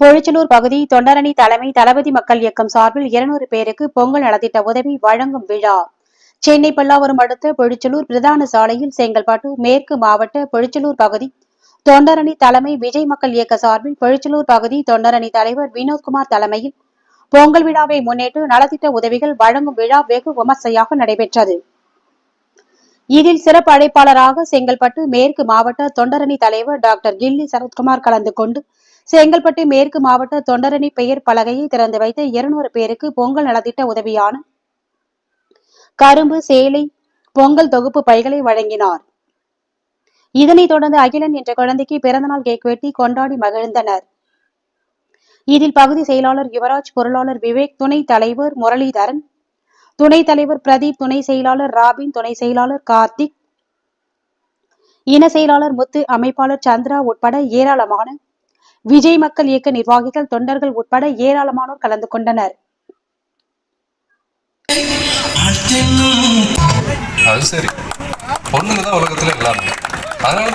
பொழிச்சலூர் பகுதி தொண்டரணி தலைமை தளபதி மக்கள் இயக்கம் சார்பில் இருநூறு பேருக்கு பொங்கல் நலத்திட்ட உதவி வழங்கும் விழா. சென்னை பல்லாவரம் அடுத்த பொழிச்சலூர் பிரதான சாலையில் செங்கல்பட்டு மேற்கு மாவட்ட பொழிச்சலூர் பகுதி தொண்டரணி தலைமை விஜய் மக்கள் இயக்க சார்பில் பொழிச்சலூர் பகுதி தொண்டரணி தலைவர் வினோத்குமார் தலைமையில் பொங்கல் விழாவை முன்னிட்டு நலத்திட்ட உதவிகள் வழங்கும் விழா வெகு விமர்சையாக நடைபெற்றது. இதில் சிறப்பு அழைப்பாளராக செங்கல்பட்டு மேற்கு மாவட்ட தொண்டரணி தலைவர் டாக்டர் கில்லி சரத்குமார் கலந்து கொண்டு செங்கல்பட்டு மேற்கு மாவட்ட தொண்டரணி பெயர் பலகையை திறந்து வைத்து இருநூறு பேருக்கு பொங்கல் நலத்திட்ட உதவியான கரும்பு சேலை பொங்கல் தொகுப்பு பைகளை வழங்கினார். இதனைத் தொடர்ந்து அகிலன் என்ற குழந்தைக்கு பிறந்தநாள் கேக் வெட்டி கொண்டாடி மகிழ்ந்தனர். இதில் பகுதி செயலாளர் யுவராஜ் பொருளாளர் விவேக் துணைத் தலைவர் முரளிதரன் துணைத் தலைவர் பிரதீப் துணை செயலாளர் ராபின் துணை செயலாளர் கார்த்திக் இன செயலாளர் முத்து அமைப்பாளர் சந்திரா உட்பட ஏராளமான விஜய் மக்கள் இயக்க நிர்வாகிகள் தொண்டர்கள் உட்பட ஏராளமானோர் கலந்து கொண்டனர். அது சரி. பொண்ணுங்க தான் உலகத்துல எல்லாமே. அதனால